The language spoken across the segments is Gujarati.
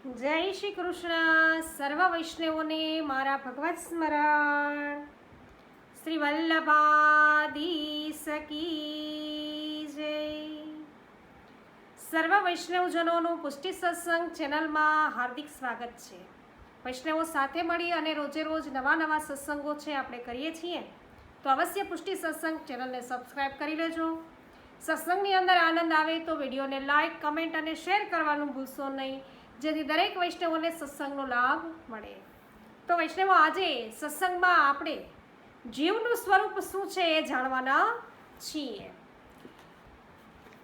જય શ્રી કૃષ્ણ. સર્વ વૈષ્ણવોને મારા ભગવત સ્મરણ. શ્રી વલ્લભાદી સકી જય. સર્વ વૈષ્ણવજનોનું પુષ્ટિ સત્સંગ ચેનલમાં હાર્દિક સ્વાગત છે. વૈષ્ણવો સાથે મળી અને રોજે રોજ નવા નવા સત્સંગો છે આપણે કરીએ છીએ. તો અવશ્ય પુષ્ટિ સત્સંગ ચેનલને સબસ્ક્રાઈબ કરી લેજો. સત્સંગની અંદર આનંદ આવે તો વિડીયોને લાઈક કમેન્ટ અને શેર કરવાનું ભૂલશો નહીં. જેથી દરેક વૈષ્ણવોને સત્સંગનો લાભ મળે. તો વૈષ્ણવો, આજે સત્સંગમાં આપણે જીવનું સ્વરૂપ શું છે એ જાણવાના છીએ.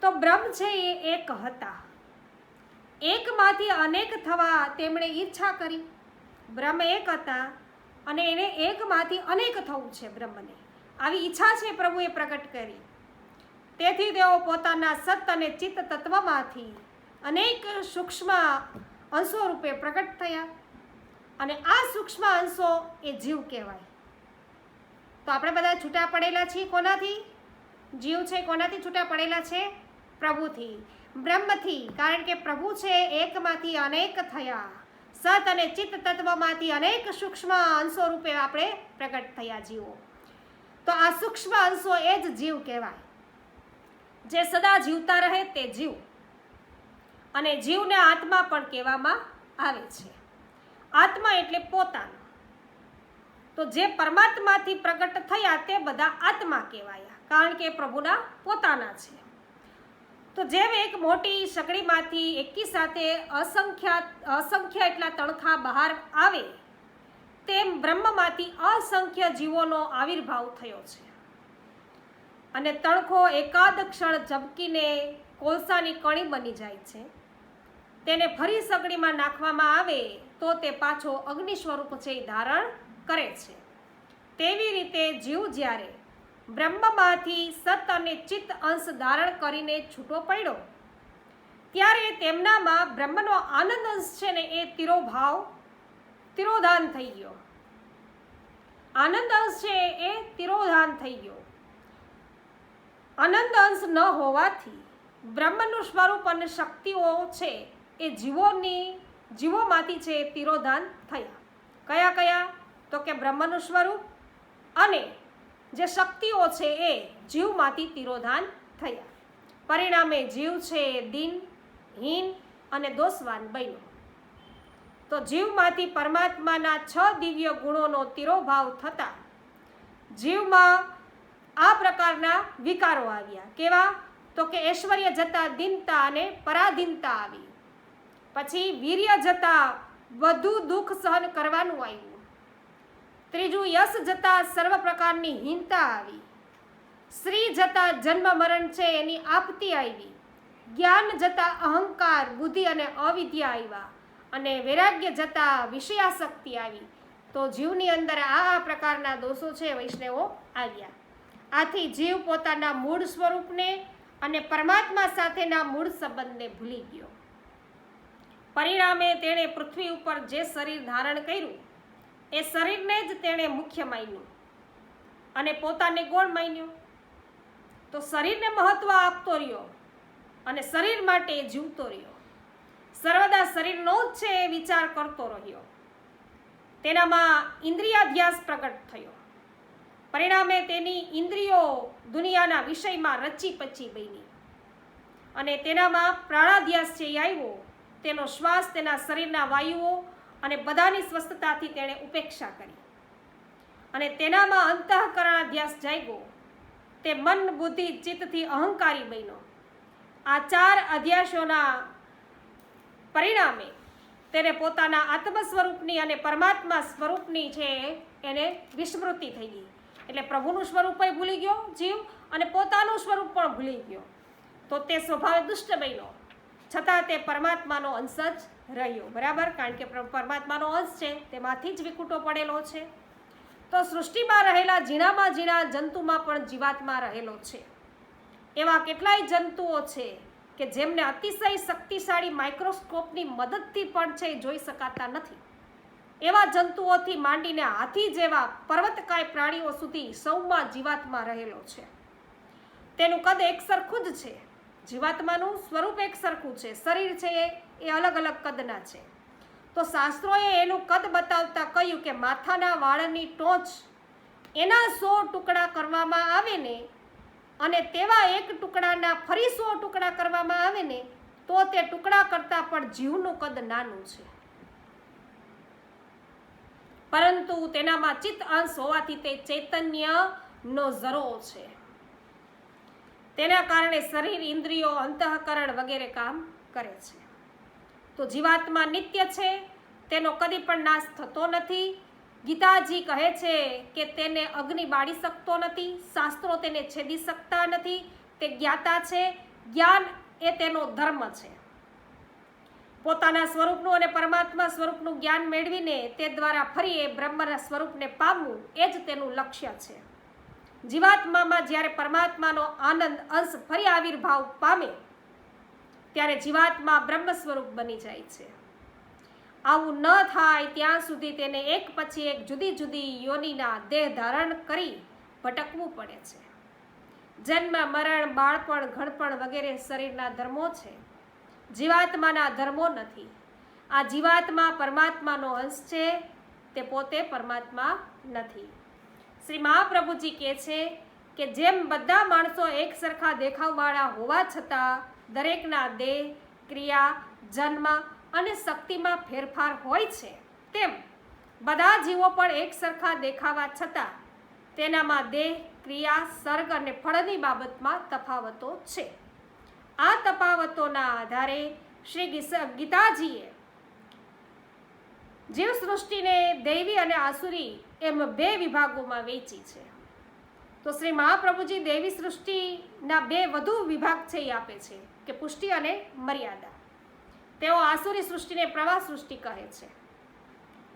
તો બ્રહ્મ છે એ એક હતા. એકમાંથી અનેક થવા તેમણે ઈચ્છા કરી. બ્રહ્મ એક હતા અને એને એકમાંથી અનેક થવું છે બ્રહ્મને. આવી ઈચ્છા છે પ્રભુએ પ્રગટ કરી. તેથી તેઓ પોતાના સત અને ચિત્ત તત્વમાંથી અનેક સૂક્ષ્મ અંશો રૂપે પ્રગટ થયા. અને આ સૂક્ષ્મ અંશો એ જીવ કહેવાય. તો આપણે બધા છૂટા પડેલા છીએ કોનાથી? જીવ છે કોનાથી છૂટા પડેલા છે? પ્રભુથી. બ્રહ્મથી, કારણ કે પ્રભુ છે એકમાંથી અનેક થયા. સત અને ચિત્ત તત્વમાંથી અનેક સૂક્ષ્મ અંશો રૂપે આપણે પ્રગટ થયા જીવો. તો આ સૂક્ષ્મ અંશો એ જ જીવ કહેવાય. જે સદા જીવતા રહે તે જીવ. અને જીવને આત્મા પણ કહેવામાં આવે છે. આત્મા એટલે પોતાનો. તો જે પરમાત્માથી પ્રગટ થયા તે બધા આત્મા કહેવાયા. કારણ કે પ્રભુના પોતાના છે. તો જેમ એક મોટી સગડીમાંથી એકી સાથે અસંખ્યા, અસંખ્ય એટલા તણખા બહાર આવે, તેમ બ્રહ્મમાંથી અસંખ્ય જીવોનો આવિર્ભાવ થયો છે. અને તણખો એકાદ ક્ષણ ઝબકીને કોલસાની કણી બની જાય છે. તેને ફરી સગડીમાં નાખવામાં આવે તો તે પાછો અગ્નિ સ્વરૂપ છે એ ધારણ કરે છે. તેવી રીતે જીવ જ્યારે બ્રહ્મમાંથી સત અને ચિત્ત અંશ ધારણ કરીને છૂટો પડ્યો, ત્યારે તેમનામાં બ્રહ્મનો આનંદ અંશ છે ને એ તિરોભાવ, તિરોધાન થઈ ગયો. આનંદ અંશ છે એ તિરોધાન થઈ ગયો. અનંત અંશ ન હોવાથી બ્રહ્મનું સ્વરૂપ અને શક્તિઓ છે એ જીવોની, જીવોમાંથી છે એ તિરોધાન થયા. કયા કયા? તો કે બ્રહ્મનું સ્વરૂપ અને જે શક્તિઓ છે એ જીવમાંથી તિરોધાન થયા. પરિણામે જીવ છે એ દિન, હીન અને દોષવાન બન્યો. તો જીવમાંથી પરમાત્માના છ દિવ્ય ગુણોનો તિરોભાવ થતા જીવમાં આ પ્રકારના વિકારો આવ્યા. કેવા? તો કે ઐશ્વર્ય જતા દિનતા અને પરાધીનતા આવી. પછી વીર્ય જતા વધુ દુઃખ સહન કરવાનું આવ્યું. ત્રીજું યશ જતા સર્વ પ્રકારની હીનતા આવી. શ્રી જતા જન્મ મરણ છે એની આપતી આવી. જ્ઞાન જતા અહંકાર, બુદ્ધિ અને અવિદ્યા આવ્યા. અને વૈરાગ્ય જતા વિષયાશક્તિ આવી. તો જીવની અંદર આ પ્રકારના દોષો છે વૈષ્ણવો આવ્યા. આથી જીવ પોતાના મૂળ સ્વરૂપને અને પરમાત્મા સાથેના મૂળ સંબંધને ભૂલી ગયો. પરિણામે તેણે પૃથ્વી ઉપર જે શરીર ધારણ કર્યું, એ શરીરને જ તેણે મુખ્ય માન્યું અને પોતાને ગોળ માન્યું. તો શરીરને મહત્વ આપતો રહ્યો અને શરીર માટે જીવતો રહ્યો. સર્વદા શરીરનો જ છે એ વિચાર કરતો રહ્યો. તેનામાં ઇન્દ્રિયાધ્યાસ પ્રગટ થયો. પરિણામે તેની ઇન્દ્રિયો દુનિયાના વિષયમાં રચી પચી બની. અને તેનામાં પ્રાણાધ્યાસ છે એ આવ્યો તેનો શ્વાસ, તેના શરીરના વાયુઓ અને બધાની સ્વસ્થતાથી તેણે ઉપેક્ષા કરી. અને તેનામાં અંતઃકરણાધ્યાસ જાગ્યો. તે મન, બુદ્ધિ, ચિત્તથી અહંકારી બન્યો. આ ચાર અધ્યાસોના પરિણામે તેને પોતાના આત્મ સ્વરૂપની અને પરમાત્મા સ્વરૂપની છે એને વિસ્મૃતિ થઈ ગઈ. એટલે પ્રભુનું સ્વરૂપ ભૂલી ગયો જીવ અને પોતાનું સ્વરૂપ પણ ભૂલી ગયો. તો તે સ્વભાવે દુષ્ટ બન્યો. છતાં તે પરમાત્માનો અંશ જ રહ્યો. બરાબર? કારણ કે પરમાત્માનો અંશ છે, તેમાંથી જ વિકૂટો પડેલો છે. તો સૃષ્ટિમાં રહેલા ઝીણામાં ઝીણા જંતુમાં પણ જીવાત્મા રહેલો છે. એવા કેટલાય જંતુઓ છે કે જેમને અતિશય શક્તિશાળી માઇક્રોસ્કોપની મદદથી પણ છે જોઈ શકાતા નથી. એવા જંતુઓથી માંડીને હાથી જેવા પર્વતકાય પ્રાણીઓ સુધી સૌમાં જીવાતમાં રહેલો છે. તેનું કદ એક સરખું જ છે. જીવાત્માનું સ્વરૂપ એક સરખું છે. શરીર છે એ અલગ અલગ કદના છે. તો શાસ્ત્રોએ એનું કદ બતાવતા કહ્યું કે માથાના વાળની ટોચ એના સો ટુકડા કરવામાં આવે ને અને તેવા એક ટુકડાના ફરી સો ટુકડા કરવામાં આવે ને તો તે ટુકડા કરતાં પણ જીવનું કદ નાનું છે. પરંતુ તેનામાં ચિત્ત અંશ હોવાથી તે ચૈતન્યનો ઝરો છે. તેના કારણે શરીર, ઇન્દ્રિયો, અંતઃકરણ વગેરે કામ કરે છે. તો જીવાત્મા નિત્ય છે, તેનો કદી પણ નાશ થતો નથી. ગીતાજી કહે છે કે તેને અગ્નિ બાળી શકતો નથી, શાસ્ત્રો તેને છેદી શકતા નથી, તે જ્ઞાતા છે, જ્ઞાન એ તેનો ધર્મ છે. પોતાના સ્વરૂપનું અને પરમાત્મા સ્વરૂપનું જ્ઞાન મેળવીને તે દ્વારા ફરી એ બ્રહ્મના સ્વરૂપને પામવું એ જ તેનું લક્ષ્ય છે. જીવાત્મામાં જ્યારે પરમાત્માનો આનંદ, અંશ ફરી આવિર્ભાવ પામે, ત્યારે જીવાત્મા બ્રહ્મ સ્વરૂપ બની જાય છે. આવું ન થાય ત્યાં સુધી તેને એક પછી એક જુદી જુદી યોનિના દેહ ધારણ કરી ભટકવું પડે છે. જન્મ, મરણ, બાળપણ, ઘડપણ વગેરે શરીરના ધર્મો છે. જીવાત્માના ધર્મો નથી. આ જીવાત્મા પરમાત્માનો અંશ છે, તે પોતે પરમાત્મા નથી. શ્રી મહાપ્રભુજી કહે છે કે જેમ બધા માણસો એક સરખા દેખાવવાળા હોવા છતાં દરેકના દેહ, ક્રિયા, જન્મ અને શક્તિમાં ફેરફાર હોય છે, તેમ બધા જીવો પણ એક સરખા દેખાવા છતાં તેનામાં દેહ, ક્રિયા, સર્ગ અને ફળની બાબતમાં તફાવતો છે. આ તફાવતોના આધારે શ્રી ગીતાજીએ જીવ સૃષ્ટિને દૈવી અને આસુરી એમ બે વિભાગોમાં વેચી છે. તો શ્રી મહાપ્રભુજી દેવી સૃષ્ટિના બે વધુ વિભાગ છે એ આપે છે, કે પુષ્ટિ અને મર્યાદા. તેઓ આસુરી સૃષ્ટિને પ્રવાહ સૃષ્ટિ કહે છે.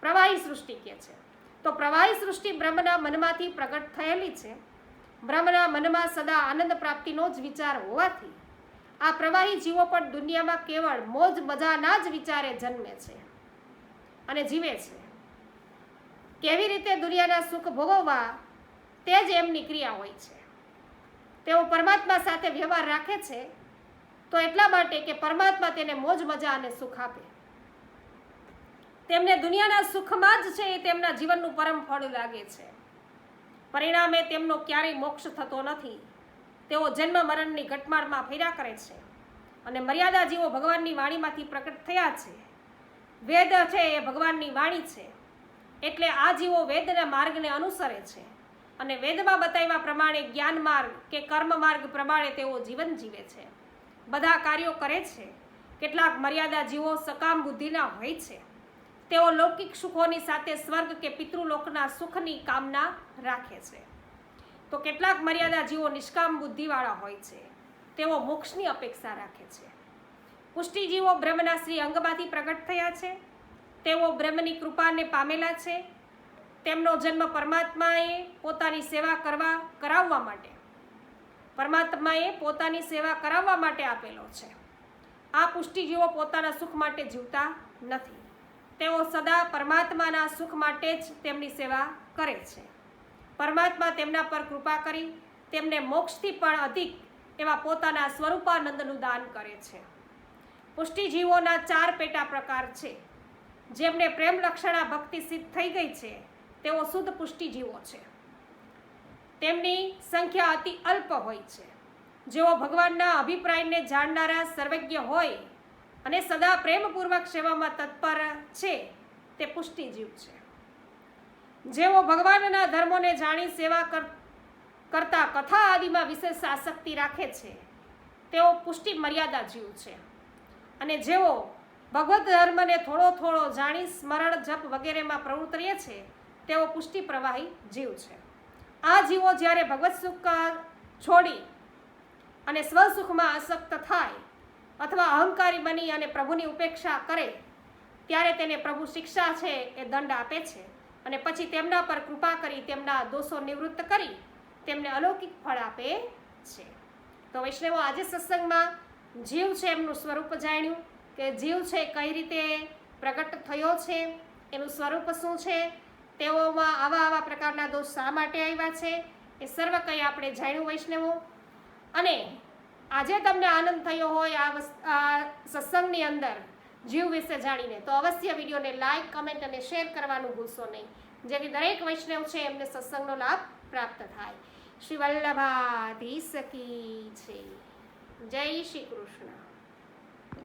પ્રવાહી સૃષ્ટિ કહે છે. તો પ્રવાહી સૃષ્ટિ બ્રહ્મના મનમાંથી પ્રગટ થયેલી છે. બ્રહ્મના મનમાં સદા આનંદ પ્રાપ્તિનો જ વિચાર હોવાથી આ પ્રવાહી જીવો પણ દુનિયામાં કેવળ મોજ મજાના જ વિચારે જન્મે છે અને જીવે છે. કેવી રીતે દુનિયાના સુખ ભોગવવા તે જ એમની ક્રિયા હોય છે. તેઓ પરમાત્મા સાથે વ્યવહાર રાખે છે તો એટલા માટે કે પરમાત્મા તેને મોજ, મજા અને સુખ આપે. તેમને દુનિયાના સુખમાં જ છે એ તેમના જીવનનું પરમ ફળ લાગે છે. પરિણામે તેમનો ક્યારેય મોક્ષ થતો નથી. તેઓ જન્મ મરણની ઘટમાળમાં ફેર્યા કરે છે અને મર્યાદા જીવો ભગવાનની વાણીમાંથી પ્રકટ થયા છે. વેદ છે એ ભગવાનની વાણી છે. એટલે આ જીવો વેદના માર્ગને અનુસરે છે. અને વેદમાં બતાવ્યા પ્રમાણે જ્ઞાન માર્ગ કે કર્મ માર્ગ પ્રમાણે તેઓ જીવન જીવે છે. બધા કાર્યો કરે છે. કેટલાક મર્યાદા જીવો સકામ બુદ્ધિના હોય છે. તેઓ લૌકિક સુખોની સાથે સ્વર્ગ કે પિતૃલોકના સુખની કામના રાખે છે. તો કેટલાક મર્યાદા જીવો નિષ્કામ બુદ્ધિવાળા હોય છે. તેઓ મોક્ષની અપેક્ષા રાખે છે. પુષ્ટિજીવો બ્રહ્મના શ્રી અંગમાંથી પ્રગટ થયા છે. તેઓ બ્રહ્મની કૃપાને પામેલા છે. તેમનો જન્મ પરમાત્માએ પોતાની સેવા કરવા, કરાવવા માટે. પરમાત્માએ પોતાની સેવા કરાવવા માટે આપેલો છે. આ પુષ્ટિજીવો પોતાના સુખ માટે જીવતા નથી. તેઓ સદા પરમાત્માના સુખ માટે જ તેમની સેવા કરે છે. પરમાત્મા તેમના પર કૃપા કરી, તેમને મોક્ષથી પણ અધિક એવા પોતાના સ્વરૂપાનંદનું દાન કરે છે. પુષ્ટિજીવોના ચાર પેટા પ્રકાર છે. જેમને પ્રેમ લક્ષણા ભક્તિ સિદ્ધ થઈ ગઈ છે, તેઓ શુદ્ધ પુષ્ટિ જીવો છે. તેમની સંખ્યા અતિ અલ્પ હોય છે. જેઓ ભગવાનના અભિપ્રાયને જાણનારા સર્વજ્ઞ હોય અને સદા પ્રેમપૂર્વક સેવામાં તત્પર છે, તે પુષ્ટિજીવ છે. જેઓ ભગવાનના ધર્મોને જાણી સેવા કર, કરતા કથા આદિમાં વિશેષ આસક્તિ રાખે છે, તેઓ પુષ્ટિ મર્યાદા જીવ છે. અને જેઓ ભગવત ધર્મને થોડો થોડો જાણી સ્મરણ જપ વગેરેમાં પ્રવૃત્ત રહે છે, તેઓ પુષ્ટિ પ્રવાહી જીવ છે. આ જીવો જ્યારે ભગવત સુખ છોડી અને સ્વસુખમાં આસક્ત થાય અથવા અહંકારી બની અને પ્રભુની ઉપેક્ષા કરે, ત્યારે તેને પ્રભુ શિક્ષા છે એ દંડ આપે છે અને પછી તેમના પર કૃપા કરી તેમના દોષો નિવૃત્ત કરી તેમને અલૌકિક ફળ આપે છે. તો વૈષ્ણવો, આજે સત્સંગમાં જીવ છે એમનું સ્વરૂપ જાણ્યું. કે જીવ છે કઈ રીતે પ્રગટ થયો છે, એનું સ્વરૂપ શું છે, તેઓમાં આવા આવા પ્રકારના દોષ શા માટે આવ્યા છે, એ સર્વ કંઈ આપણે જાણ્યું વૈષ્ણવો. અને આજે તમને આનંદ થયો હોય આ આ સત્સંગની અંદર જીવ વિશે જાણીને, તો અવશ્ય વિડીયોને લાઈક, કમેન્ટ અને શેર કરવાનું ભૂલશો નહીં. જેથી દરેક વૈષ્ણવ છે એમને સત્સંગનો લાભ પ્રાપ્ત થાય. શ્રી વલ્લભાધી કી છે જય શ્રી કૃષ્ણ.